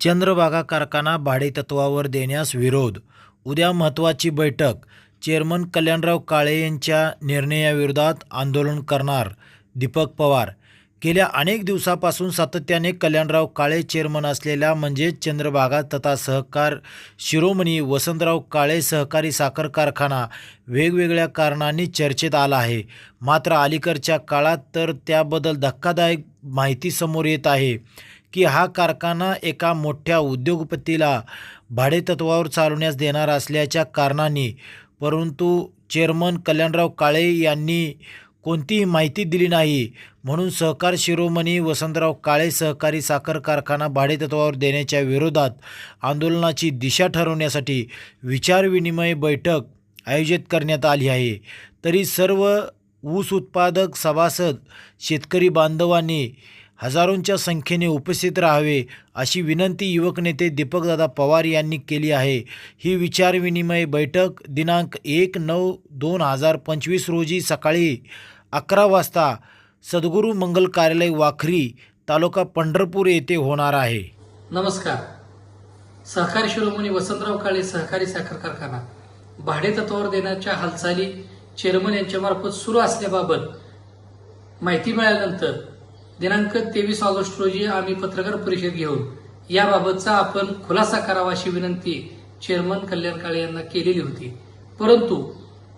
चंद्रभागा कारखाना भाडेतत्वावर देण्यास विरोध. उद्या महत्त्वाची बैठक. चेअरमन कल्याणराव काळे यांच्या निर्णयाविरोधात आंदोलन करणार दीपक पवार. गेल्या अनेक दिवसापासून सातत्याने कल्याणराव काळे चेअरमन असलेल्या म्हणजेच चंद्रभागा तथा सहकार शिरोमणी वसंतराव काळे सहकारी साखर कारखाना वेगवेगळ्या कारणांनी चर्चेत आला आहे. मात्र अलीकडच्या काळात तर त्याबद्दल धक्कादायक माहिती समोर येत आहे. की हा कारखाना एका मोठ्या उद्योगपतीला भाडेतत्वावर चालवण्यास देणार असल्याच्या कारणाने. परंतु चेअरमन कल्याणराव काळे यांनी कोणतीही माहिती दिली नाही. म्हणून सहकार शिरोमणी वसंतराव काळे सहकारी साखर कारखाना भाडेतत्वावर देण्याच्या विरोधात आंदोलनाची दिशा ठरवण्यासाठी विचारविनिमय बैठक आयोजित करण्यात आली आहे. तरी सर्व ऊस उत्पादक सभासद शेतकरी बांधवांनी हजारोंच्या संख्येने उपस्थित राहावे अशी विनंती युवक नेते दीपकदादा पवार यांनी केली आहे. ही विचारविनिमय बैठक दिनांक एक नऊ दोन हजार पंचवीस रोजी सकाळी अकरा वाजता सद्गुरू मंगल कार्यालय वाखरी तालुका पंढरपूर येथे होणार आहे. नमस्कार. सहकारी शिरोमणी वसंतराव काळे सहकारी साखर कारखाना भाडेतत्वावर देण्याच्या हालचाली चेअरमन यांच्यामार्फत सुरू असल्याबाबत माहिती मिळाल्यानंतर दिनांक तेवीस ऑगस्ट रोजी आम्ही पत्रकार परिषद घेऊन याबाबतचा आपण खुलासा करावा अशी विनंती चेअरमन कल्याण काळे यांना केलेली होती. परंतु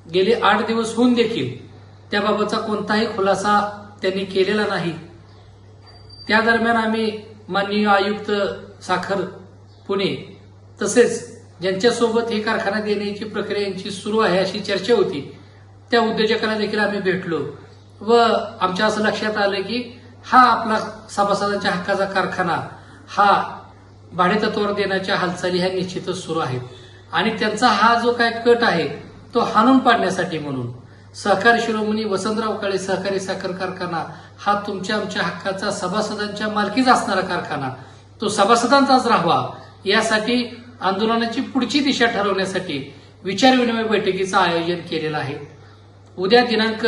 गेले आठ दिवस होऊन देखील त्याबाबतचा कोणताही खुलासा त्यांनी केलेला नाही. त्या दरम्यान आम्ही माननीय आयुक्त साखर पुणे तसेच ज्यांच्यासोबत हे कारखाना देण्याची प्रक्रिया यांची सुरू आहे अशी चर्चा होती त्या उद्योजकांना देखील आम्ही भेटलो व आमच्या असं लक्षात आलं की हा आपला सभासदांच्या हक्काचा कारखाना हा भाडेतत्वावर देण्याच्या हालचाली ह्या निश्चितच सुरू आहेत. आणि त्यांचा हा जो काय कट आहे तो हाणून पाडण्यासाठी म्हणून सहकारी शिरोमणी वसंतराव काळे सहकारी साखर कारखाना हा तुमच्या आमच्या हक्काचा सभासदांच्या मालकीचा असणारा कारखाना. तो सभासदांचाच राहावा यासाठी आंदोलनाची पुढची दिशा ठरवण्यासाठी विचारविनिमय बैठकीचं आयोजन केलेलं आहे. उद्या दिनांक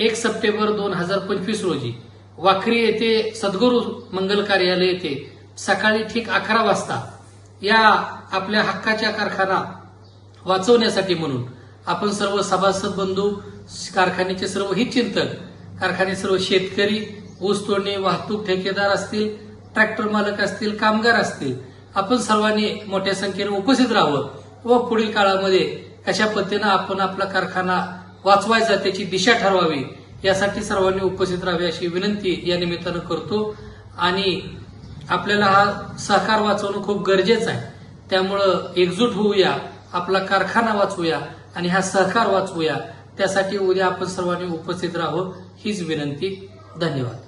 एक सप्टेंबर दोन हजार पंचवीस रोजी वाखरी येथे सद्गुरू मंगल कार्यालय येथे सकाळी ठीक अकरा वाजता या आपल्या हक्काच्या कारखाना वाचवण्यासाठी म्हणून आपण सर्व सभासद बंधू कारखान्याचे सर्व हितचिंतक कारखाने सर्व शेतकरी ऊस तोडणे वाहतूक ठेकेदार असतील ट्रॅक्टर मालक असतील कामगार असतील आपण सर्वांनी मोठ्या संख्येने उपस्थित राहावं व पुढील काळामध्ये कशा पद्धतीनं आपण आपला कारखाना वाचवायचा त्याची दिशा ठरवावी यासाठी सर्वांनी उपस्थित राहावे अशी विनंती या निमित्तानं करतो. आणि आपल्याला हा सहकार वाचवणं खूप गरजेचं आहे. त्यामुळं एकजूट होऊया आपला कारखाना वाचवूया आणि हा सहकार वाचवूया. त्यासाठी उद्या आपण सर्वांनी उपस्थित राहावं हीच विनंती. धन्यवाद.